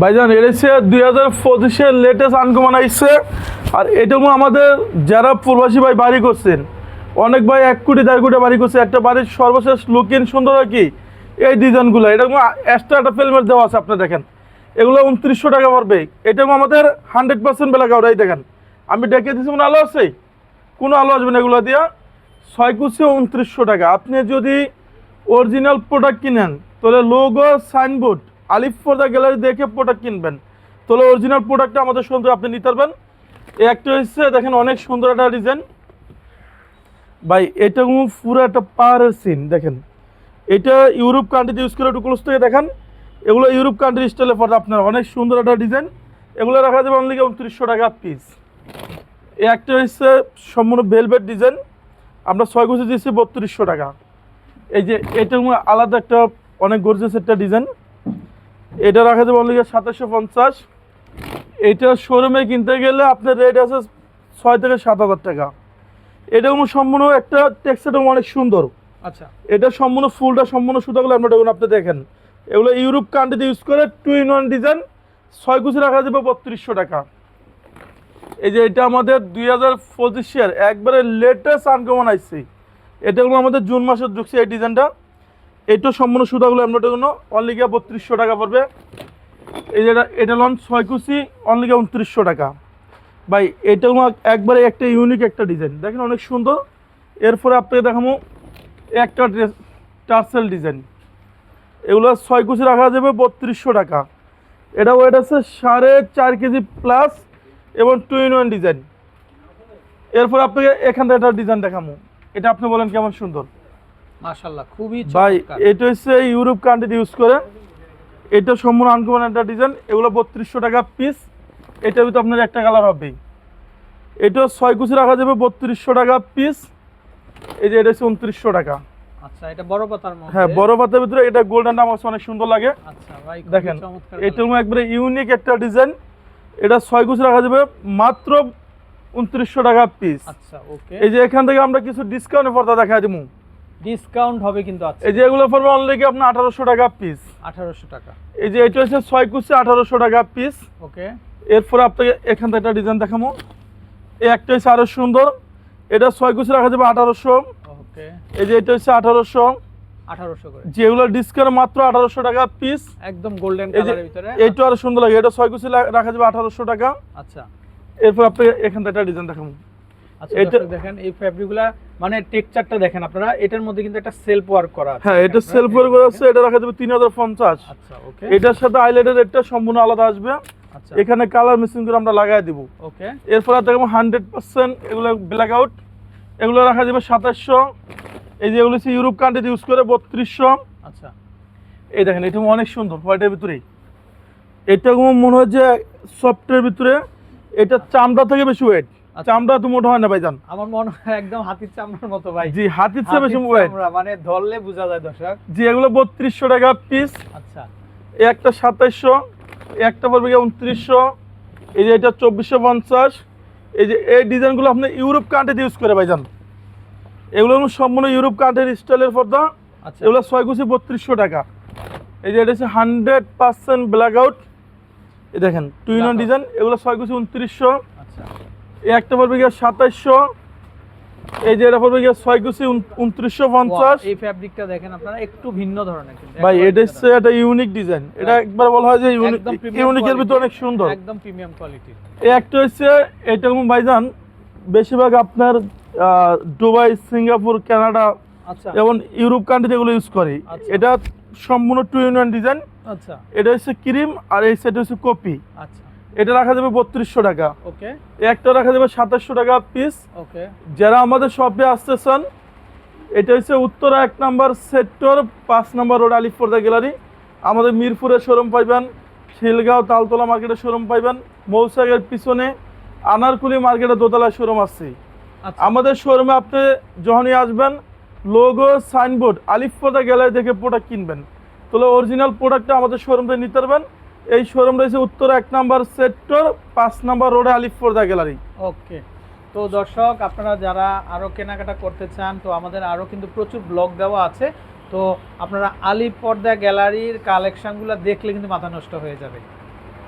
ভাইজান এটা হচ্ছে দুই হাজার পঁচিশের লেটেস্ট আনকমন আসছে আর এটা আমাদের যারা প্রবাসী ভাই বাড়ি করছেন, অনেক ভাই এক কোটি, দেড় কোটি বাড়ি করছে। একটা বাড়ির সর্বশেষ লুকিং সুন্দর কি? এই ডিজাইনগুলো এটা এক্সট্রা একটা ফিল্মের দেওয়া আছে, আপনি দেখেন। এগুলো উনত্রিশশো টাকা পড়বে। এটা আমাদের হান্ড্রেড পার্সেন্ট বেলা কাউরাই দেখেন। আমি ডেকে দিচ্ছি কোনো আলো আছে? কোনো আলো আসবে না এগুলো দিয়া। ছয় কুচি উনত্রিশশো টাকা। আপনি যদি অরিজিনাল প্রোডাক্ট কিনেন, তাহলে লোগো সাইনবোর্ড আলিফ পর্দা গ্যালারি দেখে প্রোডাক্ট কিনবেন। তাহলে অরিজিনাল প্রোডাক্টটা আমাদের সুন্দর আপনি নিতে পারবেন। এই একটা হচ্ছে, দেখেন অনেক সুন্দর একটা ডিজাইন ভাই, এটা পুরো একটা পাহাড়ের সিন দেখেন। এটা ইউরোপ কান্ট্রিতে ইউজ করে একটু ক্লোজ থেকে দেখেন। এগুলো ইউরোপ কান্ট্রির স্টাইলে পর্দা আপনার, অনেক সুন্দর একটা ডিজাইন এগুলো রাখা যাবে অনলি উনত্রিশশো টাকা পিস এই একটা হচ্ছে সম্পূর্ণ ভেলভেট ডিজাইন আমরা ছয় গুছি দিচ্ছি বত্রিশশো টাকা। এই যে, এটা আলাদা একটা, অনেক গর্জেস একটা ডিজাইন এটা রাখা যাবে অনলি সাতাশশো পঞ্চাশ। এটা শোরুমে কিনতে গেলে আপনার রেট আছে ছয় থেকে সাত হাজার টাকা। এটা কোনো সম্পূর্ণ একটা টেক্সচারটা অনেক সুন্দর। আচ্ছা। এটা সম্পূর্ণ ফুলটা সম্পূর্ণ সুতাগুলো আপনার দেখুন আপনি দেখেন। এগুলো ইউরোপ কান্ট্রিতে ইউজ করে টু ইন ওয়ান ডিজাইন ছয় কুচি রাখা যাবে বত্রিশশো টাকা। এই যে এটা আমাদের দুই হাজার পঁচিশের একবারে লেটেস্ট আনকমন আসছে এটা হলো আমাদের জুন মাসের ঢুকছে এই ডিজাইনটা এটা সম্পূর্ণ সুতাগুলো আপনার জন্য অনলি গিয়ে বত্রিশশো টাকা পড়বে। এই যে এটা- লন ছয় কুচি অনলি গিয়ে উনত্রিশশো টাকা। ভাই, এটা একবারে একটা ইউনিক একটা ডিজাইন দেখেন অনেক সুন্দর। এরপরে আপনাকে দেখাবো একটা ড্রেস টার্সেল ডিজাইন এগুলো ছয় কুচি রাখা যাবে বত্রিশশো টাকা। এটা ওয়েট আছে সাড়ে চার কেজি প্লাস এবং টু ইন ওয়ান ডিজাইন এরপর আপনাকে এখান থেকে একটা ডিজাইন দেখাবো এটা আপনি বলেন কেমন সুন্দর। মাশাআল্লাহ খুবই ভাই এটা হচ্ছে ইউরোপ কান্ট্রিতে ইউজ করে এটা সম্পূর্ণ আনকমন একটা ডিজাইন এগুলো বত্রিশশো টাকা পিস এটার ভিতরে আপনার একটা কালার হবে। এটা ছয় কুচি রাখা যাবে বত্রিশশো টাকা পিস এই যে এটা হচ্ছে উনত্রিশশো টাকা। আচ্ছা এটা বড় পাতার মধ্যে? হ্যাঁ বড় পাতার ভিতরে এটা গোল্ডেন অনেক সুন্দর লাগে। আচ্ছা ভাই দেখেন এটা একবারে ইউনিক একটা ডিজাইন এটা ছয় কুচি রাখা যাবে মাত্র উনত্রিশশো টাকা পিস আচ্ছা ওকে এই যে এখান থেকে আমরা কিছু ডিসকাউন্টে পর্দা দেখা দিব ডিসকাউন্ট হবে কিন্তু আচ্ছা এই যে এগুলো পড়বে অনলি কি আপনার আঠারোশো টাকা পিস 1800 টাকা। এই যে এটা হচ্ছে ছয় কুচি আঠারোশো টাকা পিস ওকে। এরপর আপনাকে এখান থেকে একটা ডিজাইন দেখাবো। এই একটা হচ্ছে আরও সুন্দর। এটা ছয় কুচি রাখা যাবে আঠারোশো। ওকে। এই যে এটা হচ্ছে আঠারোশো। 1800 করে। যেগুলো ডিসকাউন্ট মাত্র আঠারোশো টাকা পিস একদম গোল্ডেন কালারের ভিতরে। এইটা আরও সুন্দর লাগে। এটা ছয় কুচি রাখা যাবে আঠারোশো টাকা। আচ্ছা। এরপর আপনাকে এখান থেকে একটা ডিজাইন দেখাবো। আচ্ছা এটা- দেখেন এই ফ্যাব্রিকগুলা মানে টেক্সচারটা দেখেন আপনারা এটার মধ্যে কিন্তু একটা সেলফ ওয়ার্ক করা আছে। হ্যাঁ এটা সেলফ করে আছে এটা রাখা যাবে তিন হাজার পঞ্চাশ। আচ্ছা ওকে। এটার সাথে আইলাইটের রেটটা সম্পূর্ণ আলাদা আসবে। আচ্ছা। এখানে কালার মেশিন করে আমরা লাগাই দিব। ওকে। এরপর দেখব হান্ড্রেড পার্সেন্ট এগুলো ব্ল্যাক আউট এগুলো রাখা যাবে সাতাশশো। এই যে এগুলো হচ্ছে ইউরোপ কান্ট্রিতে ইউজ করে বত্রিশশো। আচ্ছা। এই দেখেন এটা অনেক সুন্দর হোয়াইটের ভিতরেই। এটা মনে হয় যে সফটের ভিতরে এটা চামড়া থেকে বেশি ওয়েট আচ্ছা। চামড়া তো মোটা হয় না ভাইজান? আমার মনে হয় একদম হাতির চামড়ার মতো ভাই। জি হাতির চেয়ে বেশি চামড়া, মানে ধরলে বোঝা যায় দর্শক। জি এগুলো বত্রিশশো টাকা পিস আচ্ছা। একটা সাতাইশশো একটা পড়বে গিয়ে উনত্রিশশো। এই যে এটা চব্বিশশো পঞ্চাশ। এই যে এই ডিজাইনগুলো আপনি ইউরোপ কান্ট্রিতে ইউজ করে ভাইজান। এগুলো সম্পূর্ণ ইউরোপ কান্ট্রির স্টাইলের পর্দা। আচ্ছা। এগুলো ছয় কুচি বত্রিশশো টাকা। এই যে এটা হচ্ছে হান্ড্রেড পার্সেন্ট ব্ল্যাক আউট এই দেখেন টু ইন ডিজাইন এগুলো ছয় কুচি উনত্রিশশো। আচ্ছা এই একটা পড়বে গিয়ে সাতাইশশো। এই যে এটা পড়বে গিয়ে ছয় কুচি উনত্রিশশো পঞ্চাশ। এই ফ্যাব্রিকটা দেখেন আপনারা একটু ভিন্ন ধরনের ভাই এটা হচ্ছে একটা ইউনিক ডিজাইন এটা একবার বলা হয় যে ইউনিকের ভিতরে অনেক সুন্দর। একদম প্রিমিয়াম কোয়ালিটি এই একটা হচ্ছে এটা ভাইজান বেশিরভাগ আপনার দুবাই সিঙ্গাপুর কানাডা আচ্ছা। এবং ইউরোপ কান্ট্রিতে এগুলো ইউজ করে। আচ্ছা। এটা সম্পূর্ণ টু ইউনিয়ন ডিজাইন আচ্ছা। এটা হচ্ছে ক্রিম আর এই সেট হচ্ছে কপি। আচ্ছা। এটা রাখা যাবে বত্রিশশো টাকা। ওকে। একটা রাখা যাবে সাতাশশো টাকা পিস ওকে। যারা আমাদের শপে আসতে চান এটা হচ্ছে উত্তরা এক নাম্বার সেক্টর পাঁচ নাম্বার রোড আলিফপর্দা গ্যালারি আমাদের মিরপুরের শোরুম পাইবেন শিলগাঁও তালতলা মার্কেটের শোরুম পাইবেন মৌসাগের পিছনে আনারকুলি মার্কেটের দোতলায় শোরুম আছে। আচ্ছা। আমাদের শোরুমে আপনি যখনই আসবেন লোগো সাইনবোর্ড আলিফপর্দা গ্যালারি থেকে প্রোডাক্ট কিনবেন। তাহলে অরিজিনাল প্রোডাক্টটা আমাদের শোরুমে নিতে পারবেন। এই শোরুম রয়েছে উত্তর এক নাম্বার সেক্টর পাঁচ নাম্বার রোডে আলিফপর্দা গ্যালারি ওকে তো দর্শক, আপনারা যারা আরও কেনাকাটা করতে চান, তো আমাদের আরও কিন্তু প্রচুর ব্লগ দেওয়া আছে। তো আপনারা আলিপর্দা গ্যালারির কালেকশানগুলো দেখলে কিন্তু মাথা নষ্ট হয়ে যাবে।